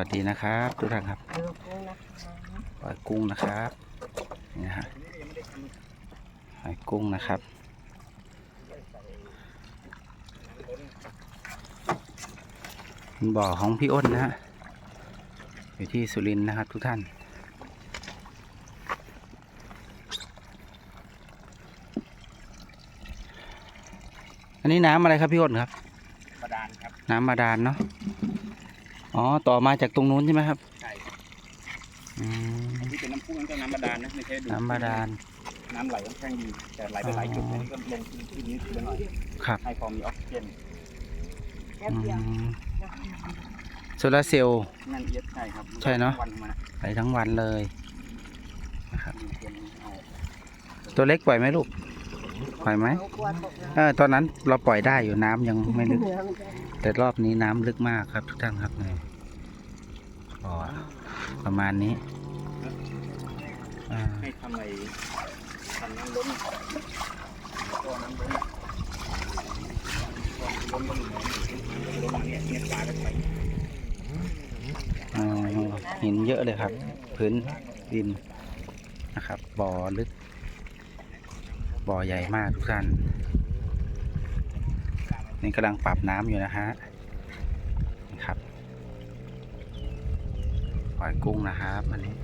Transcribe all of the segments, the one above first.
วัสดีนะครับทุกท่านครับดูกุ้งนะคะหอยกุ้งนะครับนี่นะฮะหอยกุ้งนะครับเป็นบ่อของพี่อ้นนะฮะอยู่ที่สุรินทร์นะครับทุกท่านอันนี้น้ำอะไรครับพี่อ้นครับบาดาลครับน้ำบาดาลเนาะ อ๋อ ต่อมาจากตรงนู้นใช่ไหมครับใช่ครับอืมอันที่เป็นน้ำพุนั่นก็น้ำบาดาลนะไม่ใช่ดูน้ำบาดาล น้ำไหลค่อนข้างดีแต่ไหลไปหลายจุดอ๋ออันนี้ก็ลงที่ที่นี้ทีละหน่อยครับ ให้พอมีออกซิเจนแป๊บอืเดียวมโซลาร์เซลล์ นั่นเอียดใช่ครับใช่เนอะ วันมานะไปทั้งวันเลยนะครับดูเทียนเอาตัวเล็กปล่อยไหมลูกป ล่อยไหมเขากลัวตกน้เออตอนนั้นเราปล่อยได้อยู่น้ำยังไม่ลึกำเหนือมันจะแต่รอบนี้น้ำลึกมากครับ ทุกท่านครับเนี่ยบ่อประมาณนี้อ่าให้ทำไอ้ทำน้ำล้นก็น้ำล้นก็ล้นล้นล้นล้นเนี่ยเนี่ยปลาก็ไปอ่าหินเยอะเลยครับ พื้นดินนะครับบ่อลึก บ่อใหญ่มากทุกท่าน นี่กำลังปรับน้ำอยู่นะฮะครับปล่อยกุ้งนะครับอันนี้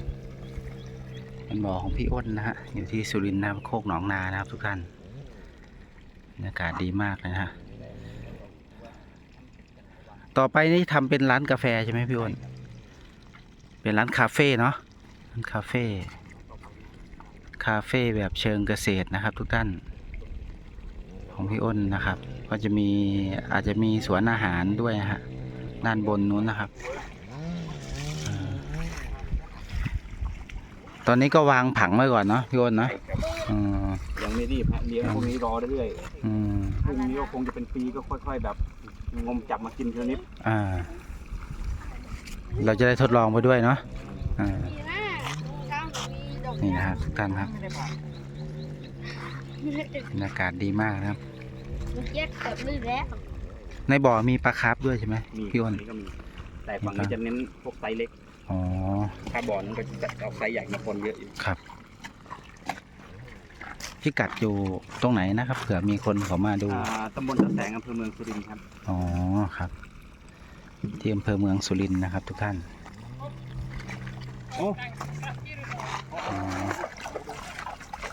เป็นบ่อของพี่อ้นนะฮะอยู่ที่สุรินทร์นะโคกหนองนานะครับ ทุกท่านบรรยากาศดีมากเลยนะฮะต่อไปนี่ทำเป็นร้านกาแฟใช่ไหมพี่อ้นเป็นร้านคาเฟ่เนาะร้านคาเฟ่ คาเฟ่แบบเชิงเกษตรนะครับ ทุกท่าน ของพี่อ้นนะครับ ก็จะมีอาจจะมีสวนอาหารด้วยนะฮะด้านบนนู้นนะครับอ่าตอนนี้ก็วางผังไว้ก่อนเนาะพี่อ้นเนาะอืมยังไม่รีบฮะเลี้ยงพวกนี้รอเรื่อยอืมๆพรุ่งนี้ก็คงจะเป็นปีก็ค่อย ๆ แบบงมจับมากินทีละนิดอ่า เราจะได้ทดลองไปด้วยเนาะอ่า นี่นะครับทุกท่านครับบรรยากาศดีมากนะครับแยกเกือบลื่นแล้วในบ่อมีปลาคาร์ฟด้วยใช่ไหมมีพี่อ้น ก็มี แต่ฝั่งนี้จะเน้นพวกไซส์เล็ก อ๋อ ถ้าบ่อนั้นก็จะเอาไซส์ใหญ่มาปนเยอะอยู่ครับ พิกัดอยู่ตรงไหนนะครับ เผื่อมีคนเขามาดูอ่าตำบลตะแสงอำเภอเมืองสุรินทร์ครับ อ๋อครับ ที่อำเภอเมืองสุรินทร์นะครับ ทุกท่าน โอ้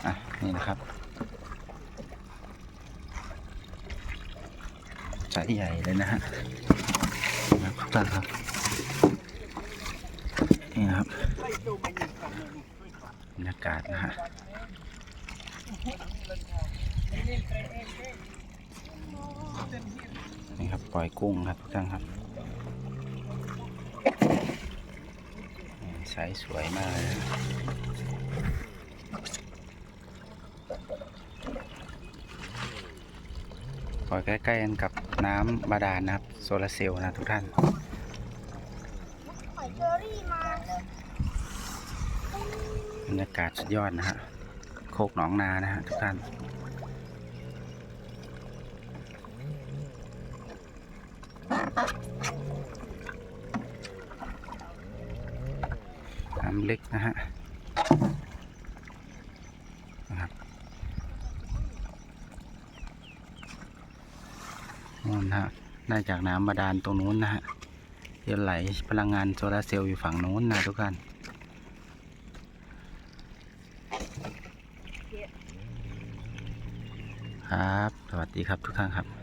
อะนี่นะครับสายใหญ่เลยนะฮะนะครับทุกท่านครับ นี่นะครับบรรยากาศนะฮะนี่ครับปล่อยกุ้งครับทุกท่านครับ นี่ไซส์สวยมากเลยนะปล่อยใกล้ๆกันกับน้ำบาดาลนะครับ โซลาร์เซลล์นะทุกท่านอยเชอรี่มาบรรยากาศสุดยอดนะฮะ โคกหนองนานะฮะทุกท่าน น้ำลึกนะฮะนะครับนู่นฮะได้จากน้ำบาดาลตรงนู้นนะฮะเดี๋ยวไหลพลังงานโซลาร์เซลล์อยู่ฝั่งนู้นนะทุกท่านครับ สวัสดีครับทุกท่านครับ